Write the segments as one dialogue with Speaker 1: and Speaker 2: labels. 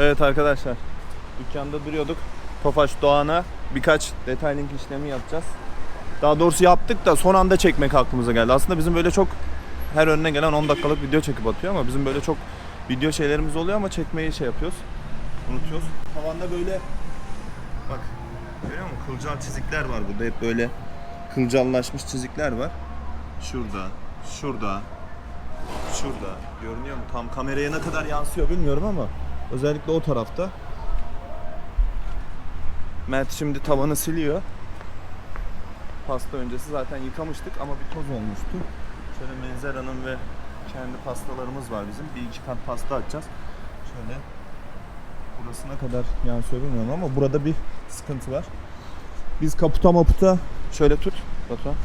Speaker 1: Evet arkadaşlar. Dükkanda duruyorduk. Tofaş Doğan'a birkaç detailing işlemi yapacağız. Daha doğrusu yaptık da son anda çekmek aklımıza geldi. Aslında bizim böyle çok her önüne gelen 10 dakikalık video çekip atıyor ama bizim böyle çok video şeylerimiz oluyor ama çekmeyi şey yapıyoruz. Unutuyoruz. Tavanda böyle bak görüyor musun? Kılcal çizikler var burada. Hep böyle kılcallaşmış çizikler var. Şurada, şurada, şurada. Görünüyor mu? Tam kameraya ne kadar yansıyor bilmiyorum ama özellikle o tarafta. Mert şimdi tavanı siliyor. Pasta öncesi zaten yıkamıştık ama bir toz olmuştu. Şöyle Menzera'nın ve kendi pastalarımız var bizim. Bir iki kat pasta atacağız. Şöyle burasına kadar yansıyor bilmiyorum ama burada bir sıkıntı var. Biz kaputa maputa şöyle tut Batuhan.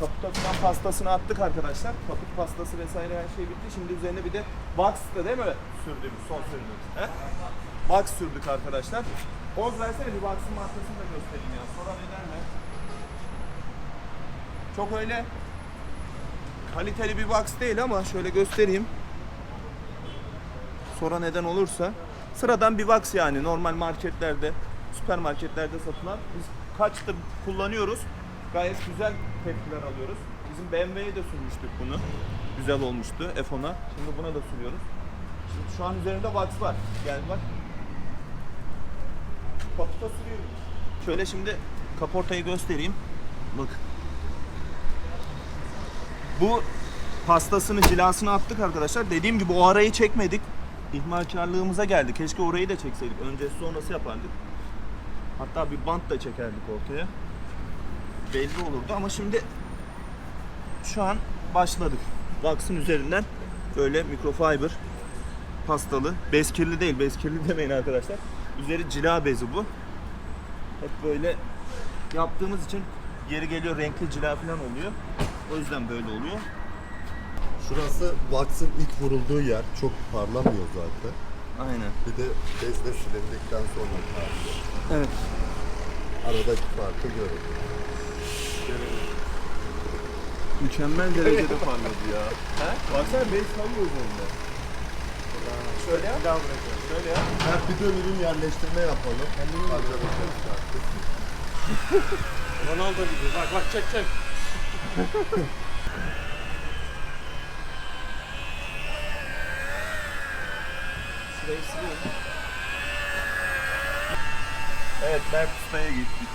Speaker 1: Kaputa falan pastasını attık arkadaşlar. Kaput pastası vesaire her şey bitti. Şimdi üzerine bir de Wax'ta değil mi sürdüğümüz, son sürdüğümüz. He? Wax sürdük arkadaşlar. Oz versene bir Wax'ın markasını da göstereyim ya. Sonra neden mi? Çok öyle kaliteli bir wax değil ama şöyle göstereyim. Sonra neden olursa sıradan bir wax yani normal marketlerde, süpermarketlerde satılan. Biz kaçtır kullanıyoruz. Gayet güzel tepkiler alıyoruz. Bizim BMW'ye de sürmüştük bunu. Güzel olmuştu F10'a. Şimdi buna da sürüyoruz. Şimdi şu an üzerinde wax var. Gel bak. Kaputa sürüyorum. Şöyle şimdi kaportayı göstereyim. Bak. Bu pastasını cilasını attık arkadaşlar. Dediğim gibi o arayı çekmedik. İhmalkarlığımıza geldi. Keşke orayı da çekseydik. Öncesi sonrası yapardık. Hatta bir bant da çekerdik ortaya. Belli olurdu ama şimdi şu an başladık. Wax'ın üzerinden böyle mikrofiber pastalı. Bez kirli değil. Bez kirli demeyin arkadaşlar. Üzeri cila bezi bu. Hep böyle yaptığımız için yeri geliyor renkli cila falan oluyor. O yüzden böyle oluyor.
Speaker 2: Şurası Wax'ın ilk vurulduğu yer. Çok parlamıyor zaten.
Speaker 1: Aynen.
Speaker 2: Bir de bezle silindikten sonra parlıyor.
Speaker 1: Evet.
Speaker 2: Aradaki farkı görün.
Speaker 1: Mükemmel derecede parladı ya. He? Baksana bez kalıyor üzerinde. Şöyle ya. Bir daha bırakıyorum. Şöyle ya.
Speaker 2: Her bir de ürün yerleştirme yapalım. Arkadaşlar.
Speaker 3: Ronaldo gibi. Bak bak çek çek.
Speaker 1: Şurayı siliyorum. Evet, Berk Usta'ya gittik.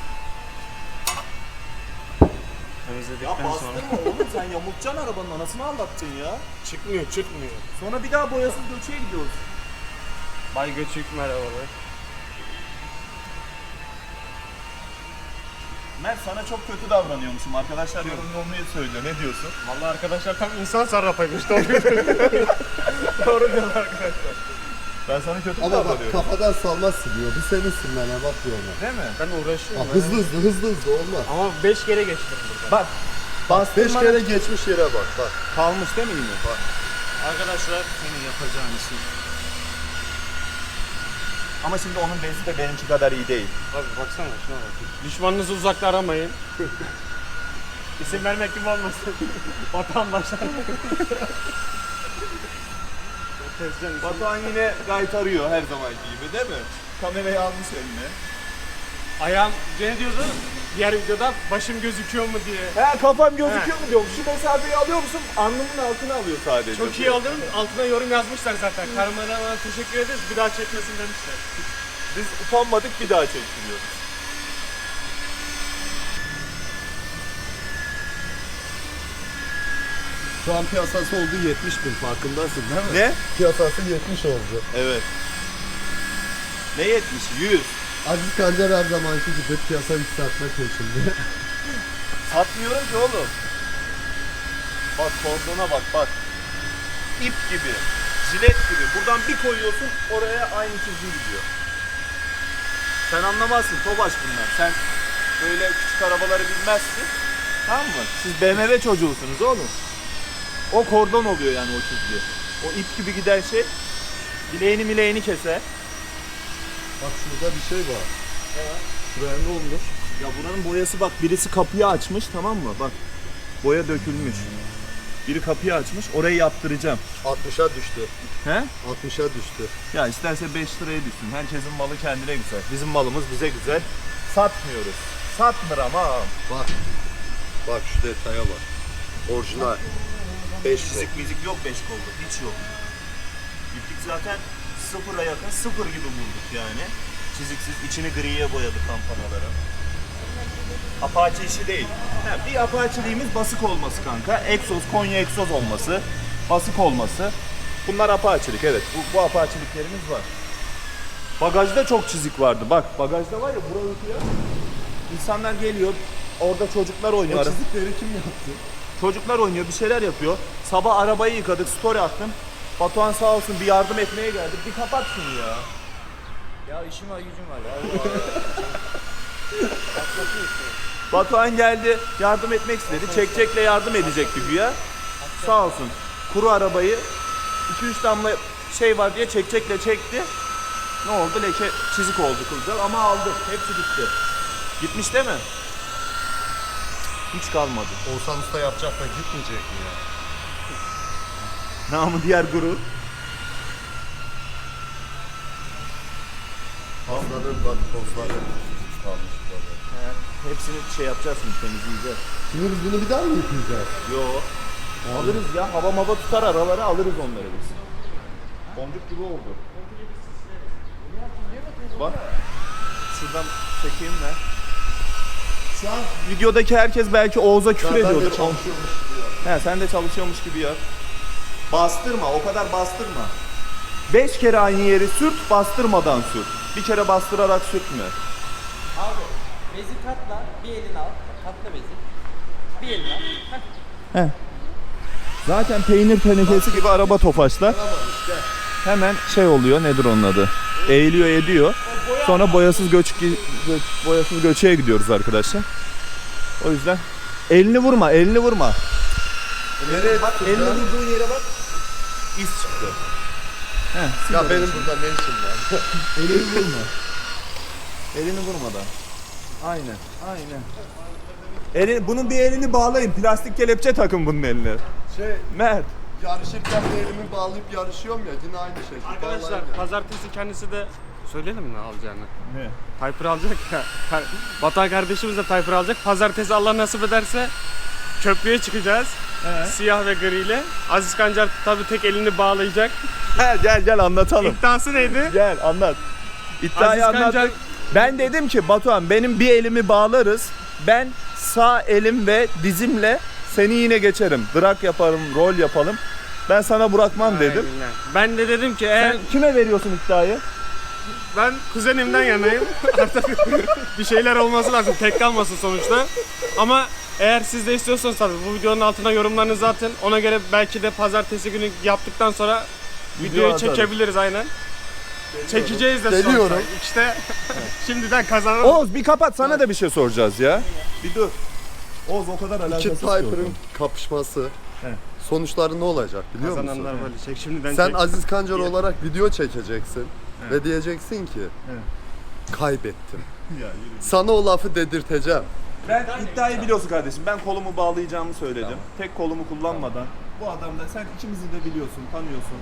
Speaker 1: Ya
Speaker 3: Temizledikten sonra.
Speaker 1: bastırma oğlum sen yamultacaksın arabanın anasını aldattın ya.
Speaker 3: Çıkmıyor çıkmıyor.
Speaker 1: Sonra bir daha boyasız göçeye gidiyoruz.
Speaker 3: Bay Göçük merhabalar.
Speaker 1: Mert sana çok kötü davranıyormuşum. Arkadaşlar yorumda olmayı söylüyor. Ne diyorsun?
Speaker 3: Vallahi arkadaşlar tam insan sarrafıymış. Doğru Doğru diyorlar arkadaşlar.
Speaker 1: Ben sana kötü mü
Speaker 2: Ama bak
Speaker 1: davranıyorum?
Speaker 2: kafadan salma siliyor. Bu senin silmene bakıyor ona.
Speaker 1: Değil mi?
Speaker 3: Ben uğraşıyorum.
Speaker 2: Bak hızlı hızlı hızlı hızlı olmaz.
Speaker 3: Ama 5 kere geçtim burada.
Speaker 1: Bak.
Speaker 2: Bak 5
Speaker 1: Bastırmanın-
Speaker 2: kere geçmiş yere bak bak.
Speaker 1: Kalmış değil mi yine?
Speaker 3: Arkadaşlar
Speaker 1: Senin yapacağın işi. Ama şimdi onun bezi de benimki kadar iyi değil.
Speaker 3: Abi baksana şuna bak. Düşmanınızı uzakta aramayın. İsim vermek gibi olmasın. Vatandaşlar. İsim.
Speaker 1: Batuhan yine gayet arıyor her zamanki gibi değil mi? Kamerayı almış eline.
Speaker 3: Ayağım, ne diyordu? Diğer videoda başım gözüküyor mu diye.
Speaker 1: He kafam gözüküyor mu diyorum. Şu mesafeyi alıyor musun? Alnımın altına alıyor sadece.
Speaker 3: Çok iyi oldun. Altına yorum yazmışlar zaten. Karmana teşekkür ederiz. Bir daha çekmesin demişler.
Speaker 1: Biz utanmadık bir daha çektiriyoruz.
Speaker 2: Şu an piyasası oldu 70 bin farkındasın değil mi?
Speaker 1: Ne?
Speaker 2: Piyasası 70 oldu.
Speaker 1: Evet. Ne 70? 100.
Speaker 2: Aziz Kancar her zamanki gibi piyasa yükseltme peşinde.
Speaker 1: Satmıyorum ki oğlum. Bak kordona bak bak. İp gibi. Jilet gibi. Buradan bir koyuyorsun oraya aynı çizgi gidiyor. Sen anlamazsın Tobaş bunlar. Sen böyle küçük arabaları bilmezsin. Tamam mı? Siz BMW çocuğusunuz oğlum. O kordon oluyor yani o çizgi. O ip gibi giden şey bileğini mileğini keser.
Speaker 2: Bak şurada bir şey var. Şuraya ne olmuş?
Speaker 1: Ya buranın boyası bak birisi kapıyı açmış tamam mı? Bak boya dökülmüş. Biri kapıyı açmış. Orayı yaptıracağım.
Speaker 2: 60'a düştü.
Speaker 1: He?
Speaker 2: 60'a düştü.
Speaker 1: Ya isterse 5 liraya düşsün. Herkesin malı kendine güzel. Bizim malımız bize güzel. Satmıyoruz. Satmır ama.
Speaker 2: Bak. Bak şu detaya bak. Orijinal. 5
Speaker 1: Fizik müzik yok 5 kolda. Hiç yok. Gittik zaten sıfıra yakın sıfır gibi bulduk yani. Çiziksiz içini griye boyadık kampanaları. Apache işi değil. Ha, bir Apache'liğimiz basık olması kanka. Egzoz, Konya egzoz olması. Basık olması. Bunlar Apache'lik evet. Bu, bu Apache'liklerimiz var. Bagajda çok çizik vardı. Bak bagajda var ya buradaki ya. İnsanlar geliyor. Orada çocuklar oynuyor.
Speaker 2: O çizikleri kim yaptı?
Speaker 1: Çocuklar oynuyor, bir şeyler yapıyor. Sabah arabayı yıkadık, story attım. Batuhan sağ olsun bir yardım etmeye geldi. Bir kapat şunu ya.
Speaker 4: Ya işim var gücüm var ya.
Speaker 1: Batuhan geldi, yardım etmek istedi. Çekçekle yardım edecekti güya. Sağ olsun. Kuru arabayı 2-3 damla şey var diye çekçekle çekti. Ne oldu? Leke çizik oldu kılcal ama aldı. Hepsi gitti. Gitmiş değil mi? Hiç kalmadı.
Speaker 2: Oğuzhan Usta yapacak da gitmeyecek mi ya?
Speaker 1: Namı diğer gurur.
Speaker 2: Haftanın bak tozları kalmış böyle.
Speaker 1: Hepsini şey yapacağız mı temizleyeceğiz.
Speaker 2: Şimdi biz bunu bir daha mı yıkayacağız?
Speaker 1: Yo. Alırız ya. Hava mava tutar araları alırız onları biz. Boncuk gibi oldu. Bak. Şuradan çekeyim de. Şu an videodaki herkes belki Oğuz'a küfür
Speaker 2: Ben de
Speaker 1: ediyordur. He, sen de çalışıyormuş gibi yap. Bastırma, o kadar bastırma. Beş kere aynı yeri sürt, bastırmadan sürt. Bir kere bastırarak sürtme.
Speaker 4: Abi bezi katla bir elini al. Katla bezi. Bir elini al. Heh.
Speaker 1: Zaten peynir tenekesi gibi araba tofaşlar. Hemen şey oluyor nedir onun adı? Eğiliyor ediyor. Sonra boyasız göç, göç boyasız göçeye gidiyoruz arkadaşlar. O yüzden elini vurma, elini vurma.
Speaker 2: Nereye
Speaker 1: Bak elini vurduğun yere bak. İz çıktı. Heh,
Speaker 2: Ya benim burada ne işim var?
Speaker 1: elini vurma. Elini vurmadan. Aynen, aynen. Elini, bunun bir elini bağlayın. Plastik kelepçe takın bunun eline.
Speaker 2: Şey
Speaker 1: Mert.
Speaker 2: yarışırken de elimi bağlayıp yarışıyorum ya yine aynı şey.
Speaker 3: Arkadaşlar
Speaker 2: Bağlayın ya.
Speaker 3: pazartesi kendisi de söyleyelim mi alacağını?
Speaker 1: Ne?
Speaker 3: Tayfur alacak ya. Batuhan kardeşimiz de Tayfur alacak. Pazartesi Allah nasip ederse köprüye çıkacağız. Siyah ve griyle. Aziz Kancar tabii tek elini bağlayacak.
Speaker 1: Gel gel gel anlatalım.
Speaker 3: İddiası neydi?
Speaker 1: Gel anlat. İddiayı
Speaker 3: Aziz
Speaker 1: anlat.
Speaker 3: Kancar-
Speaker 1: Ben dedim ki Batuhan benim bir elimi bağlarız. Ben sağ elim ve dizimle seni yine geçerim. Drag yaparım, rol yapalım. Ben sana bırakmam dedim.
Speaker 3: Aynen. Ben de dedim ki eğer
Speaker 1: Sen kime veriyorsun iddiayı?
Speaker 3: Ben kuzenimden yanayım. Artık bir şeyler olması lazım. Tek kalmasın sonuçta. Ama eğer siz de istiyorsanız tabii bu videonun altına yorumlarınızı atın. Ona göre belki de pazartesi günü yaptıktan sonra videoyu
Speaker 1: atarız.
Speaker 3: çekebiliriz aynen. Çekeceğiz de
Speaker 2: Geliyorum.
Speaker 3: sonuçta. İşte şimdiden kazanalım.
Speaker 1: Oğuz bir kapat sana da bir şey soracağız ya. Bir dur. Oğuz o kadar alakasız
Speaker 2: İki
Speaker 1: ki
Speaker 2: Tayfur'un kapışması.
Speaker 1: He.
Speaker 2: Sonuçları ne olacak biliyor musun?
Speaker 3: Kazananlar böyle çek. Şimdiden
Speaker 2: Sen
Speaker 3: çek.
Speaker 2: Aziz Kancar olarak video çekeceksin ve diyeceksin ki kaybettim. Sana o lafı dedirteceğim.
Speaker 1: Ben iddiayı biliyorsun kardeşim. Ben kolumu bağlayacağımı söyledim. Tek kolumu kullanmadan. Bu adam da sen ikimizi de biliyorsun, tanıyorsun.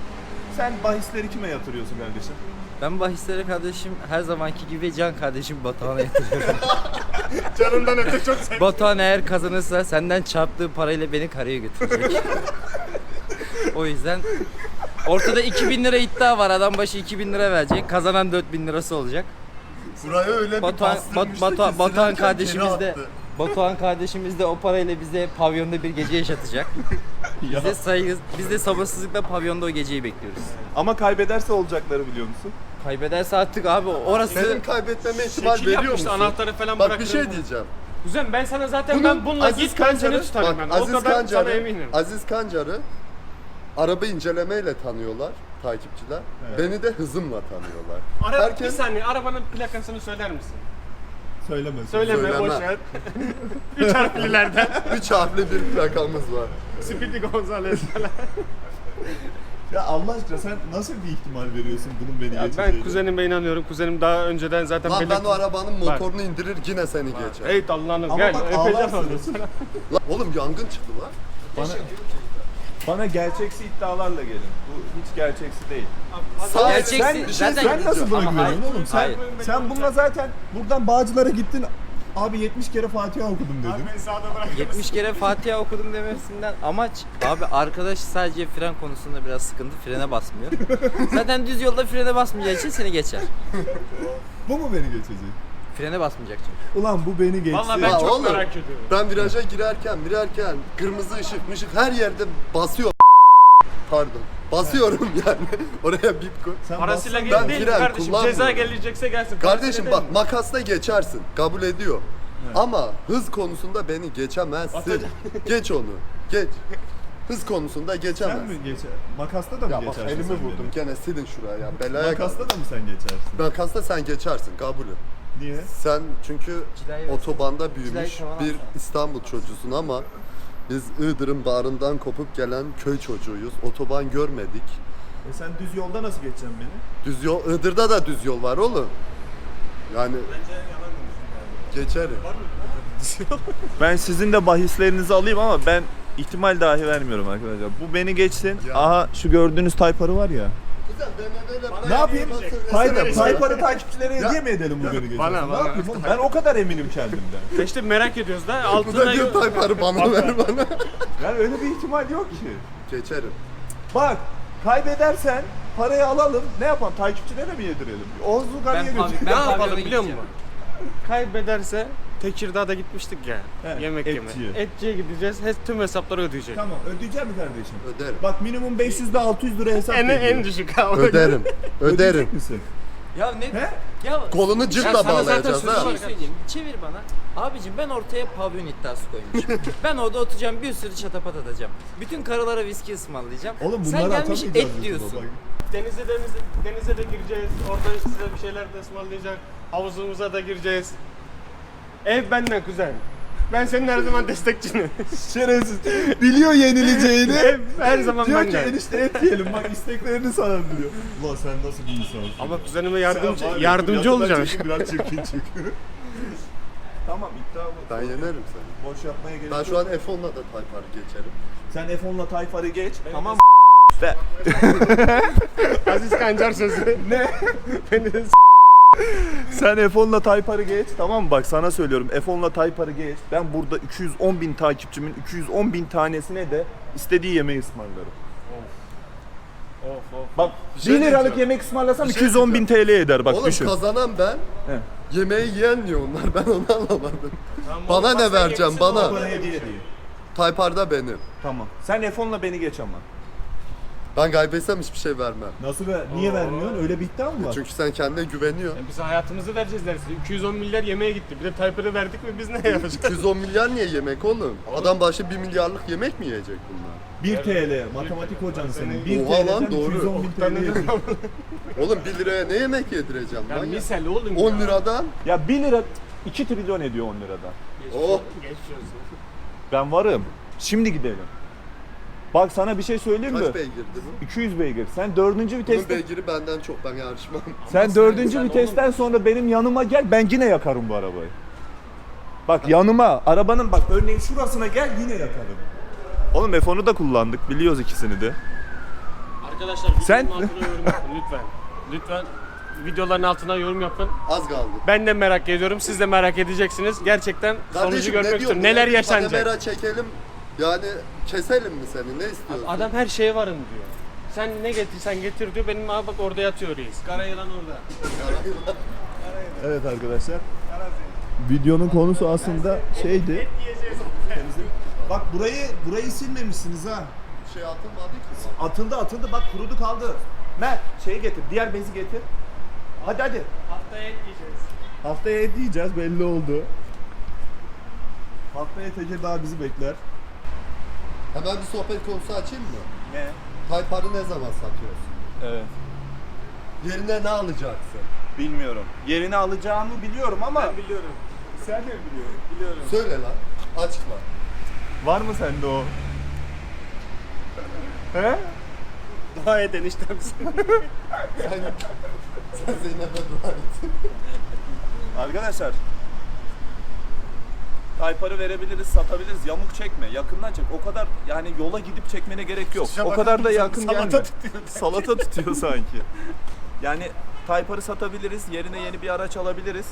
Speaker 1: Sen bahisleri kime yatırıyorsun kardeşim?
Speaker 4: Ben bahislere kardeşim her zamanki gibi Can kardeşim Batuhan'a yatırıyorum.
Speaker 3: Canından öte çok sev.
Speaker 4: Batuhan eğer kazanırsa senden çarptığı parayla beni karaya götürecek. o yüzden ortada 2000 lira iddia var. Adam başı 2000 lira verecek. Kazanan 4000 lirası olacak.
Speaker 2: Buraya öyle bir
Speaker 4: Batuhan,
Speaker 2: bastırmıştı
Speaker 4: Bat, Batuhan, Batuhan kardeşimiz de. Batuhan kardeşimiz de o parayla bize pavyonda bir gece yaşatacak. Biz de saygı, biz de sabırsızlıkla pavyonda o geceyi bekliyoruz.
Speaker 1: Ama kaybederse olacakları biliyor musun?
Speaker 4: Kaybederse artık abi orası
Speaker 2: Senin kaybetmeme ihtimal
Speaker 3: Şekil
Speaker 2: veriyor
Speaker 3: yapmıştı,
Speaker 2: musun?
Speaker 3: anahtarı falan
Speaker 2: Bak bir şey diyeceğim.
Speaker 3: Kuzen ben sana zaten
Speaker 2: Bunun
Speaker 3: ben bununla
Speaker 2: Aziz
Speaker 3: git ben seni
Speaker 2: Kancar'ı-
Speaker 3: tutarım
Speaker 2: bak,
Speaker 3: ben.
Speaker 2: Aziz
Speaker 3: o kadar
Speaker 2: Kancar'ı,
Speaker 3: sana eminim.
Speaker 2: Aziz Kancar'ı araba incelemeyle tanıyorlar takipçiler. Beni de hızımla tanıyorlar.
Speaker 3: Ara,
Speaker 2: Herkes-
Speaker 3: Bir saniye arabanın plakasını söyler misin?
Speaker 1: Söyleme.
Speaker 3: Söyleme
Speaker 2: Söyleme.
Speaker 3: boş ver. Üç harflilerden.
Speaker 2: Üç harfli bir plakamız var.
Speaker 3: Speedy Gonzales falan.
Speaker 1: Ya Allah aşkına sen nasıl bir ihtimal veriyorsun bunun beni
Speaker 3: Ya ben kuzenime inanıyorum. Kuzenim daha önceden zaten
Speaker 2: Lan ben
Speaker 3: belirtti-
Speaker 2: o arabanın motorunu indirir yine seni geçer.
Speaker 3: Ey Allah'ım
Speaker 1: Ama
Speaker 3: gel
Speaker 1: bak
Speaker 3: öpeceğim
Speaker 1: ağlarsın.
Speaker 2: oğlum yangın çıktı lan.
Speaker 1: Bana gerçeksi iddialarla gelin. Bu hiç gerçeksi değil.
Speaker 2: Sağ-
Speaker 4: Gerçek-
Speaker 1: Sen,
Speaker 4: Gerçeksi-
Speaker 1: sen, sen nasıl buna
Speaker 4: Ama
Speaker 1: güveniyorsun
Speaker 4: hayır.
Speaker 1: oğlum? Sen,
Speaker 4: Hayır.
Speaker 1: sen bununla zaten buradan Bağcılar'a gittin. Abi 70 kere Fatiha okudum dedin.
Speaker 3: Sağda bırak.
Speaker 4: 70 kere Fatiha okudum demesinden amaç abi arkadaş sadece fren konusunda biraz sıkıntı frene basmıyor. Zaten düz yolda frene basmayacağı için seni geçer.
Speaker 1: Bu mu beni geçecek?
Speaker 4: Frene basmayacak çünkü.
Speaker 1: Ulan bu beni geçti.
Speaker 3: Valla ben
Speaker 2: Ya
Speaker 3: çok
Speaker 2: oğlum,
Speaker 3: merak ediyorum.
Speaker 2: Ben viraja girerken, girerken kırmızı ışık, mışık her yerde basıyor. Pardon. Basıyorum yani. Oraya bip koy.
Speaker 1: Sen
Speaker 3: Parasıyla
Speaker 1: bassan-
Speaker 3: gel
Speaker 2: Ben
Speaker 3: değil
Speaker 2: fren
Speaker 3: kardeşim.
Speaker 2: kullanmıyorum.
Speaker 3: Ceza gelecekse gelsin.
Speaker 2: Kardeşim
Speaker 3: Parasıyla
Speaker 2: bak
Speaker 3: değil mi?
Speaker 2: makasla geçersin. Kabul ediyor. Ama hız konusunda beni geçemezsin. Geç onu. Geç. Hız konusunda
Speaker 1: Sen
Speaker 2: geçemezsin.
Speaker 1: mi geçer? Makasta da mı
Speaker 2: Ya bak
Speaker 1: geçersin
Speaker 2: elimi
Speaker 1: sen
Speaker 2: vurdum
Speaker 1: beni?
Speaker 2: gene silin şuraya ya. Belaya
Speaker 1: Makasta da mı sen geçersin?
Speaker 2: Makasta sen geçersin kabul et.
Speaker 1: Niye?
Speaker 2: Sen çünkü
Speaker 4: Cilayı ver.
Speaker 2: otobanda büyümüş
Speaker 4: tamam
Speaker 2: bir. İstanbul çocuğusun ama biz Iğdır'ın bağrından kopup gelen köy çocuğuyuz. Otoban görmedik.
Speaker 1: E sen düz yolda nasıl geçeceksin beni?
Speaker 2: Düz yol, Iğdır'da da düz yol var oğlum. Yani geçerim.
Speaker 1: Ben sizin de bahislerinizi alayım ama ben ihtimal dahi vermiyorum arkadaşlar. Bu beni geçsin.
Speaker 2: Ya.
Speaker 1: Aha şu gördüğünüz Taypar'ı var ya. Ne yapayım? Taypar, Taypar'ı takipçilere hediye mi edelim bu beni?
Speaker 3: Bana,
Speaker 1: Ne
Speaker 3: bana.
Speaker 1: yapayım oğlum? Ben o kadar eminim kendimden.
Speaker 3: İşte merak ediyoruz da altına
Speaker 2: diyor Taypar'ı bana ver bana.
Speaker 1: Yani öyle bir ihtimal yok ki.
Speaker 2: Geçerim.
Speaker 1: Bak kaybedersen parayı alalım. Ne yapalım? Takipçilere mi yedirelim? Oğuz Lugan'ı
Speaker 4: Ben,
Speaker 3: ne yapalım
Speaker 4: pavyona
Speaker 3: biliyor musun?
Speaker 4: gideceğim.
Speaker 3: Kaybederse Tekirdağ'da gitmiştik ya.
Speaker 1: He,
Speaker 3: yemek
Speaker 1: etçiye.
Speaker 3: yemeye. Etçiye gideceğiz. He, tüm hesapları ödeyecek.
Speaker 1: Tamam ödeyecek mi kardeşim?
Speaker 2: Öderim.
Speaker 1: Bak minimum 500 ile 600 lira hesap
Speaker 3: En,
Speaker 1: geliyor.
Speaker 3: en düşük göre.
Speaker 2: Öderim. Öderim.
Speaker 1: Ödeyecek misin?
Speaker 4: Ya ne?
Speaker 1: He?
Speaker 4: Ya
Speaker 2: Kolunu
Speaker 3: Ya
Speaker 2: cırtla
Speaker 3: sana zaten
Speaker 2: bağlayacağız
Speaker 3: sözü
Speaker 2: ha.
Speaker 4: bir şey söyleyeyim. Çevir bana. Abicim ben ortaya pavyon iddiası koymuşum. ben orada oturacağım bir sürü çatapat atacağım. Bütün karılara viski ısmarlayacağım.
Speaker 1: Oğlum
Speaker 4: Sen
Speaker 1: bunları
Speaker 4: gelmiş
Speaker 1: atamayacağız
Speaker 4: et
Speaker 1: YouTube'a
Speaker 4: diyorsun.
Speaker 1: bak.
Speaker 3: Denize denize denize de gireceğiz. Orada size bir şeyler de ısmarlayacak. Havuzumuza da gireceğiz. Ev benden kuzen. Ben senin her zaman destekçinim.
Speaker 1: Şerefsiz. Biliyor yenileceğini.
Speaker 3: Ev her zaman
Speaker 1: Diyor ki
Speaker 3: benden.
Speaker 1: enişte et yiyelim bak isteklerini sana diyor. Ulan sen nasıl bir insansın?
Speaker 3: Ama kuzenime
Speaker 1: Sen
Speaker 3: yardımcı
Speaker 1: ya,
Speaker 3: yardımcı olacağım.
Speaker 1: çekin, Biraz çirkin çık. tamam iddia bu.
Speaker 2: Ben yenerim seni.
Speaker 1: Boş yapmaya gerek
Speaker 2: Ben
Speaker 1: yok.
Speaker 2: şu an F10'la da Taypar'ı geçerim.
Speaker 1: Sen F10'la Tayfar'ı geç. Tamam
Speaker 3: Aziz Kancar sözü.
Speaker 1: Ne?
Speaker 3: Beni de
Speaker 1: Sen F10'la Taypar'ı geç. Tamam mı? Bak sana söylüyorum. F10'la Taypar'ı geç. Ben burada 210 bin takipçimin 210 bin tanesine de istediği yemeği ısmarlarım.
Speaker 3: Of of.
Speaker 1: Bak
Speaker 2: şey
Speaker 1: 1 liralık
Speaker 2: diyeceğim.
Speaker 1: yemek ısmarlasam
Speaker 2: Bir şey
Speaker 1: 210 bin TL eder bak
Speaker 2: Oğlum
Speaker 1: düşün.
Speaker 2: kazanan ben.
Speaker 1: He.
Speaker 2: Yemeği yiyen niye onlar? Ben onu anlamadım.
Speaker 3: Tamam,
Speaker 2: Bana ne vereceğim, bana? Taypar'da benim.
Speaker 1: Tamam. Sen F10'la beni geç ama.
Speaker 2: Ben kaybetsem hiçbir şey vermem.
Speaker 1: Nasıl ver? Niye
Speaker 3: Oo.
Speaker 1: vermiyorsun? Öyle bir iddia mı var?
Speaker 2: Çünkü sen kendine güveniyor.
Speaker 3: Biz hayatımızı vereceğiz dersin. 210 milyar yemeğe gitti. Bir de Tayper'ı verdik mi biz ne yapacağız?
Speaker 2: 210 milyar niye yemek oğlum? Adam başı 1 milyarlık yemek mi yiyecek bunlar?
Speaker 1: 1 TL. Matematik hocan senin. 1
Speaker 2: Oha lan,
Speaker 1: TL'den
Speaker 2: doğru.
Speaker 1: 210 bin TL. Yedin.
Speaker 2: Oğlum 1 liraya ne yemek yedireceğim
Speaker 3: Ya
Speaker 2: lan ya?
Speaker 3: misal oğlum
Speaker 2: 10
Speaker 3: ya.
Speaker 2: liradan.
Speaker 1: Ya 1 lira 2 trilyon ediyor 10 liradan.
Speaker 2: Oh
Speaker 3: Geçiyorsun.
Speaker 1: Ben varım. Şimdi gidelim. Bak sana bir şey söyleyeyim mi?
Speaker 2: kaç beygirdi bu?
Speaker 1: 200 beygir. Sen dördüncü
Speaker 2: Bunun
Speaker 1: viteste
Speaker 2: beygiri benden çok ben yarışmam.
Speaker 1: sen dördüncü
Speaker 3: sen
Speaker 1: vitesten sonra benim yanıma gel ben yine yakarım bu arabayı. Bak yanıma arabanın bak örneğin şurasına gel yine yakarım. Oğlum F10'u da kullandık biliyoruz ikisini de.
Speaker 3: Arkadaşlar videonun
Speaker 1: Sen-
Speaker 3: altına yorum yapın lütfen. Lütfen videoların altına yorum yapın.
Speaker 2: Az kaldı.
Speaker 3: Ben de merak ediyorum. Siz de merak edeceksiniz. Gerçekten sonucu
Speaker 2: Kardeşim
Speaker 3: görmek
Speaker 2: ne diyorsun?
Speaker 3: istiyorum. Neler
Speaker 2: Bir
Speaker 3: yaşanacak?
Speaker 2: Kamera çekelim. Yani keselim mi seni? Ne istiyorsun?
Speaker 3: Adam her şeye varım diyor. Sen ne getirsen getir diyor. Benim abi bak orada yatıyor reis. Kara yılan orada.
Speaker 1: Evet arkadaşlar. Videonun konusu aslında şeydi. Bak burayı burayı silmemişsiniz ha.
Speaker 2: Bir şey atılmadı ki.
Speaker 1: Atıldı atıldı bak kurudu kaldı. Mert şeyi getir diğer bezi getir. Hadi hadi.
Speaker 3: Haftaya et yiyeceğiz.
Speaker 1: Haftaya et yiyeceğiz belli oldu. Haftaya Tekirdağ bizi bekler.
Speaker 2: Hemen bir sohbet konusu açayım mı?
Speaker 1: Ne?
Speaker 2: Taypar'ı ne zaman satıyorsun?
Speaker 1: Evet.
Speaker 2: Yerine ne alacaksın?
Speaker 1: Bilmiyorum. Yerini alacağımı biliyorum ama
Speaker 3: Ben biliyorum.
Speaker 1: sen de biliyorsun.
Speaker 3: Biliyorum.
Speaker 2: Söyle lan. Açıkla.
Speaker 1: Var mı sende o? He?
Speaker 3: Dua et eniştemsin.
Speaker 2: Sen, sen Zeynep'e dua et.
Speaker 1: Arkadaşlar. Tayparı verebiliriz, satabiliriz. Yamuk çekme. Yakından çek. O kadar yani yola gidip çekmene gerek yok. o kadar da yakın
Speaker 3: Salata
Speaker 1: gelme.
Speaker 3: tutuyor.
Speaker 1: Salata tutuyor sanki. Yani Taypar'ı satabiliriz, yerine yeni bir araç alabiliriz.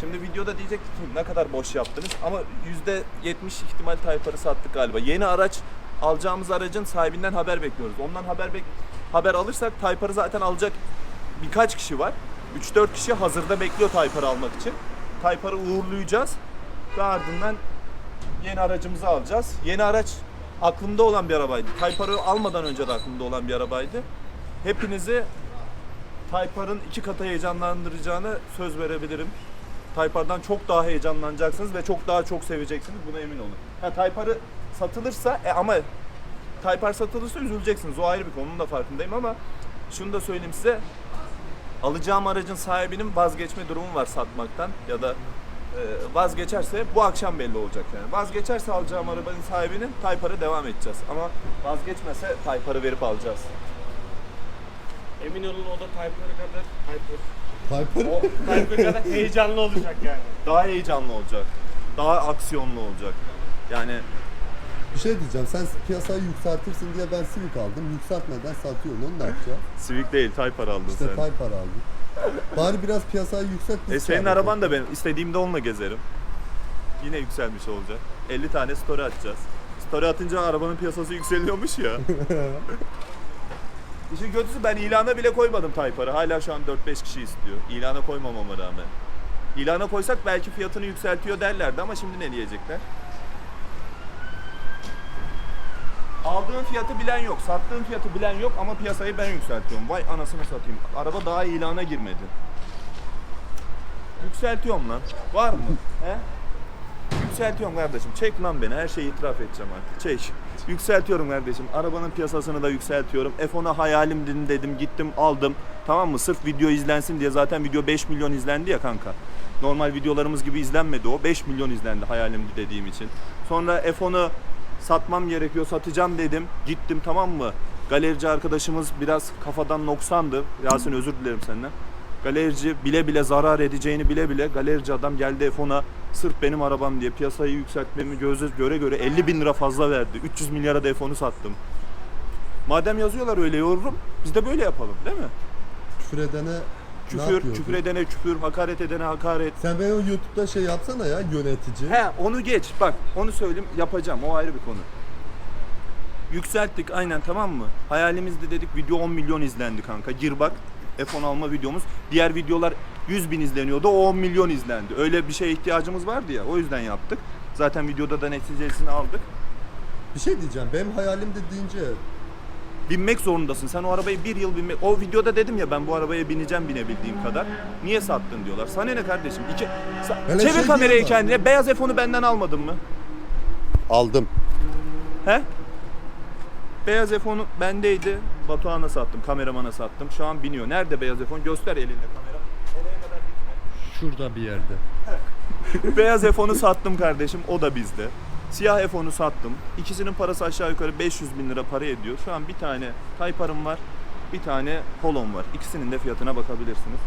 Speaker 1: Şimdi videoda diyecek ki ne kadar boş yaptınız ama %70 ihtimal Taypar'ı sattık galiba. Yeni araç alacağımız aracın sahibinden haber bekliyoruz. Ondan haber bek haber alırsak Taypar'ı zaten alacak birkaç kişi var. 3-4 kişi hazırda bekliyor Taypar'ı almak için. Taypar'ı uğurlayacağız ve ardından yeni aracımızı alacağız. Yeni araç aklımda olan bir arabaydı. Taypar'ı almadan önce de aklımda olan bir arabaydı. Hepinizi Taypar'ın iki katı heyecanlandıracağını söz verebilirim. Taypar'dan çok daha heyecanlanacaksınız ve çok daha çok seveceksiniz. Buna emin olun. Ha, Taypar'ı satılırsa e, ama Taypar satılırsa üzüleceksiniz. O ayrı bir konu. Onun da farkındayım ama şunu da söyleyeyim size. Alacağım aracın sahibinin vazgeçme durumu var satmaktan ya da vazgeçerse bu akşam belli olacak yani. Vazgeçerse alacağım arabanın sahibinin Taypar'a devam edeceğiz. Ama vazgeçmese Taypar'ı verip alacağız.
Speaker 3: Emin olun o da Tayfur'a kadar Tayfur.
Speaker 2: Tayfur
Speaker 3: O Tayfur kadar heyecanlı olacak yani.
Speaker 1: Daha heyecanlı olacak. Daha aksiyonlu olacak. Yani
Speaker 2: bir şey diyeceğim. Sen piyasayı yükseltirsin diye ben Civic aldım. Yükseltmeden satıyorsun. Onu ne yapacağız?
Speaker 1: Civic değil Taypar aldın
Speaker 2: İşte
Speaker 1: sen.
Speaker 2: Tayfar aldım. Bari biraz piyasayı yükselt. biz
Speaker 1: E senin
Speaker 2: kâr
Speaker 1: araban da benim. İstediğimde onunla gezerim. Yine yükselmiş olacak. 50 tane story atacağız. Story atınca arabanın piyasası yükseliyormuş ya. İşin kötüsü ben ilana bile koymadım Taypar'ı. Hala şu an 4-5 kişi istiyor. İlana koymamama rağmen. İlana koysak belki fiyatını yükseltiyor derlerdi ama şimdi ne diyecekler? Aldığın fiyatı bilen yok, sattığın fiyatı bilen yok ama piyasayı ben yükseltiyorum. Vay anasını satayım. Araba daha ilana girmedi. Yükseltiyorum lan. Var mı? He? Yükseltiyorum kardeşim. Çek lan beni. Her şeyi itiraf edeceğim artık. Çek. Yükseltiyorum kardeşim. Arabanın piyasasını da yükseltiyorum. F10'a hayalim dedim. Gittim aldım. Tamam mı? Sırf video izlensin diye. Zaten video 5 milyon izlendi ya kanka. Normal videolarımız gibi izlenmedi o. 5 milyon izlendi hayalimdi dediğim için. Sonra F10'u satmam gerekiyor. Satacağım dedim. Gittim tamam mı? Galerici arkadaşımız biraz kafadan noksandı. Yasin özür dilerim senden. Galerici bile bile zarar edeceğini bile bile galerici adam geldi F10'a sırf benim arabam diye piyasayı yükseltmemi göze göre göre 50 bin lira fazla verdi. 300 milyara da F10'u sattım. Madem yazıyorlar öyle yorum biz de böyle yapalım değil mi?
Speaker 2: Küfür edene ne
Speaker 1: Küfür,
Speaker 2: yapıyordun?
Speaker 1: küfür edene küfür, hakaret edene hakaret.
Speaker 2: Sen o YouTube'da şey yapsana ya yönetici.
Speaker 1: He onu geç bak onu söyleyeyim yapacağım o ayrı bir konu. Yükselttik aynen tamam mı? Hayalimizde dedik video 10 milyon izlendi kanka. Gir bak F10 alma videomuz. Diğer videolar 100 bin izleniyordu o 10 milyon izlendi. Öyle bir şeye ihtiyacımız vardı ya o yüzden yaptık. Zaten videoda da neticesini aldık.
Speaker 2: Bir şey diyeceğim. Benim hayalim de deyince
Speaker 1: Binmek zorundasın. Sen o arabayı bir yıl binmek... O videoda dedim ya ben bu arabaya bineceğim binebildiğim kadar. Niye sattın diyorlar. Sana ne kardeşim? İki... Sa-
Speaker 2: Hele
Speaker 1: Çevir
Speaker 2: şey
Speaker 1: kamerayı
Speaker 2: diyorlar.
Speaker 1: kendine. Beyaz F10'u benden almadın mı?
Speaker 2: aldım.
Speaker 1: He? Beyaz F10'u bendeydi. Batuhan'a sattım, kameramana sattım. Şu an biniyor. Nerede beyaz F10? Göster elinde kamera. Oraya kadar gitme.
Speaker 2: Şurada bir yerde.
Speaker 1: beyaz F10'u sattım kardeşim. O da bizde. Siyah F10'u sattım. İkisinin parası aşağı yukarı 500 bin lira para ediyor. Şu an bir tane Taypar'ım var. Bir tane Polon var. İkisinin de fiyatına bakabilirsiniz.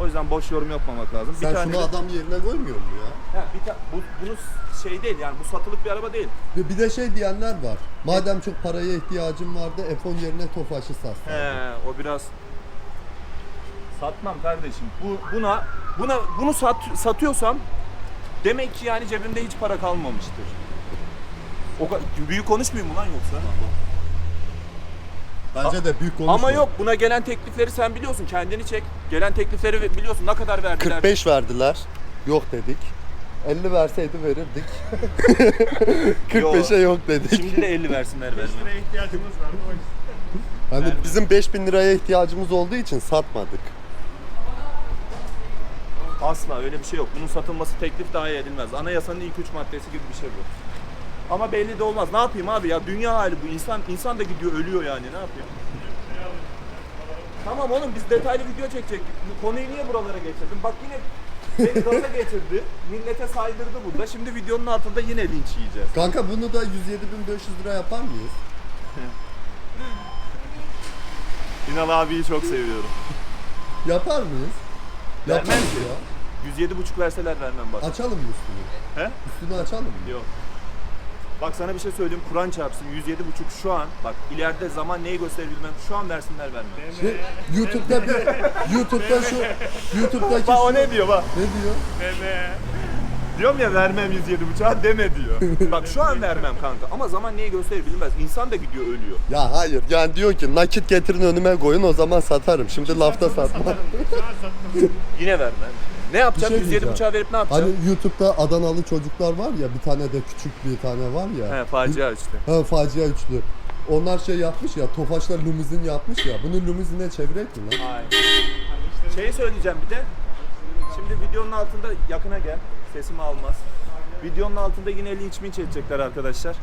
Speaker 1: O yüzden boş yorum yapmamak lazım.
Speaker 2: Sen
Speaker 1: bir tane
Speaker 2: şunu
Speaker 1: de-
Speaker 2: adam yerine koymuyor mu ya?
Speaker 1: Ha, bir ta- bu, bunu şey değil yani bu satılık bir araba değil.
Speaker 2: Ve bir de şey diyenler var. Madem çok paraya ihtiyacım vardı F10 yerine Tofaş'ı satsaydım.
Speaker 1: He, o biraz satmam kardeşim. Bu buna buna bunu sat, satıyorsam demek ki yani cebimde hiç para kalmamıştır. O ka- büyük konuşmayayım mı lan yoksa?
Speaker 2: Bence de büyük konuşma.
Speaker 1: Ama yok buna gelen teklifleri sen biliyorsun kendini çek. Gelen teklifleri biliyorsun ne kadar verdiler.
Speaker 2: 45 verdiler. Yok dedik. 50 verseydi verirdik. 45'e yok dedik.
Speaker 1: Şimdi de 50 versinler verme.
Speaker 3: Liraya ihtiyacımız var. O yüzden.
Speaker 2: Hani bizim 5000 liraya ihtiyacımız olduğu için satmadık.
Speaker 1: Asla öyle bir şey yok. Bunun satılması teklif dahi edilmez. Anayasanın ilk üç maddesi gibi bir şey bu. Ama belli de olmaz. Ne yapayım abi ya dünya hali bu. İnsan insan da gidiyor ölüyor yani. Ne yapayım? Tamam oğlum biz detaylı video çekecektik. Bu konuyu niye buralara getirdin? Bak yine beni gaza getirdi. Millete saydırdı burada. Şimdi videonun altında yine linç yiyeceğiz.
Speaker 2: Kanka bunu da 107.500 lira yapar mıyız?
Speaker 1: Ünal abiyi çok seviyorum.
Speaker 2: Yapar mıyız?
Speaker 1: Vermez
Speaker 2: Yaparız
Speaker 1: ki.
Speaker 2: ya.
Speaker 1: 107,5 verseler vermem bak.
Speaker 2: Açalım mı üstünü?
Speaker 1: He?
Speaker 2: Üstünü açalım mı?
Speaker 1: Yok. Bak sana bir şey söyleyeyim. Kur'an çarpsın 107,5 şu an. Bak ileride zaman neyi gösterir bilmem. Şu an versinler vermem.
Speaker 2: Şey, YouTube'da bir YouTube'da şu YouTube'daki
Speaker 1: Bak o ne diyor bak.
Speaker 2: Ne diyor?
Speaker 1: Diyorum ya vermem 107,5 deme diyor. bak şu an vermem kanka. Ama zaman neyi gösterir bilmez. İnsan da gidiyor ölüyor.
Speaker 2: Ya hayır yani diyor ki nakit getirin önüme koyun o zaman satarım. Şimdi lafta satma.
Speaker 1: Yine vermem. Ne yapacağım?
Speaker 2: Bir şey
Speaker 1: 107,5'a verip ne yapacağım?
Speaker 2: Hani YouTube'da Adanalı çocuklar var ya bir tane de küçük bir tane var ya.
Speaker 1: He facia işte.
Speaker 2: Ha facia üçlü. Onlar şey yapmış ya Tofaşlar limuzin yapmış ya. Bunu limuzine çevirek mi lan?
Speaker 1: Aynen. Şeyi söyleyeceğim bir de. Şimdi videonun altında yakına gel. Sesimi almaz. Videonun altında yine linç minç edecekler arkadaşlar.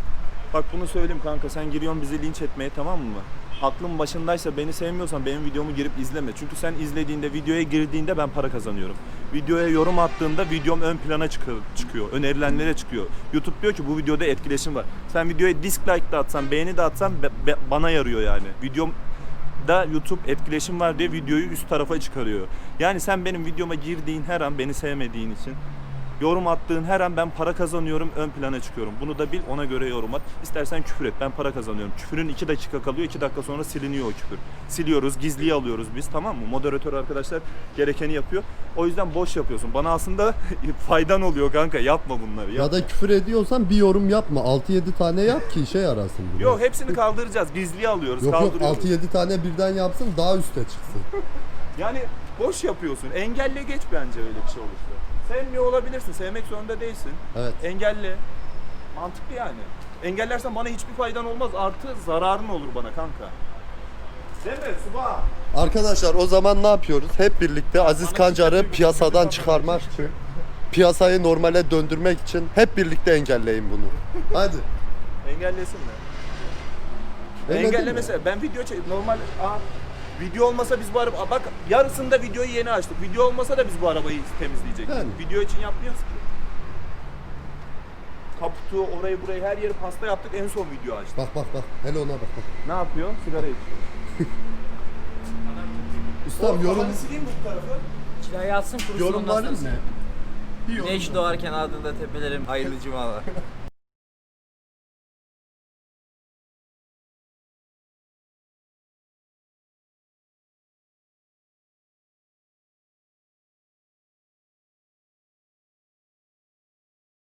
Speaker 1: Bak bunu söyleyeyim kanka sen giriyorsun bizi linç etmeye tamam mı? Aklın başındaysa beni sevmiyorsan benim videomu girip izleme. Çünkü sen izlediğinde videoya girdiğinde ben para kazanıyorum. Videoya yorum attığında videom ön plana çıkıyor. Önerilenlere çıkıyor. YouTube diyor ki bu videoda etkileşim var. Sen videoya dislike de atsan, beğeni de atsan be- be- bana yarıyor yani. Videom da YouTube etkileşim var diye videoyu üst tarafa çıkarıyor. Yani sen benim videoma girdiğin her an beni sevmediğin için yorum attığın her an ben para kazanıyorum ön plana çıkıyorum. Bunu da bil ona göre yorum at. İstersen küfür et ben para kazanıyorum. Küfürün 2 dakika kalıyor 2 dakika sonra siliniyor o küfür. Siliyoruz gizliye alıyoruz biz tamam mı? Moderatör arkadaşlar gerekeni yapıyor. O yüzden boş yapıyorsun. Bana aslında faydan oluyor kanka yapma bunları.
Speaker 2: Ya
Speaker 1: yapma.
Speaker 2: da küfür ediyorsan bir yorum yapma. 6-7 tane yap ki işe yarasın. biraz.
Speaker 1: Yok hepsini kaldıracağız. Gizliye alıyoruz.
Speaker 2: Yok yok
Speaker 1: kaldırıyoruz.
Speaker 2: 6-7 tane birden yapsın daha üste çıksın.
Speaker 1: Yani boş yapıyorsun. Engelle geç bence öyle bir şey olursa. Sevmiyor olabilirsin. Sevmek zorunda değilsin.
Speaker 2: Evet.
Speaker 1: Engelle. Mantıklı yani. Engellersen bana hiçbir faydan olmaz. Artı zararın olur bana kanka. Değil mi Suba?
Speaker 2: Arkadaşlar o zaman ne yapıyoruz? Hep birlikte Aziz Kancar'ı piyasadan çıkarmak için, piyasayı normale döndürmek için hep birlikte engelleyin bunu. Hadi.
Speaker 1: Engellesin mi? Engellemese ben video çek normal aa, video olmasa biz bu araba bak yarısında videoyu yeni açtık. Video olmasa da biz bu arabayı temizleyecektik.
Speaker 2: Yani.
Speaker 1: Video için yapmıyoruz ki. Kaputu, orayı burayı her yeri pasta yaptık. En son video açtık.
Speaker 2: Bak bak bak. Hele ona bak bak.
Speaker 1: Ne yapıyor? Sigara içiyor.
Speaker 2: Ustam yorum
Speaker 1: Kafanı sileyim bu tarafı.
Speaker 4: Kirayı atsın kurusun
Speaker 2: yorum
Speaker 4: ondan
Speaker 2: var mı?
Speaker 4: sonra.
Speaker 2: Bir yorum var.
Speaker 4: doğarken ardında tepelerim hayırlı cumalar.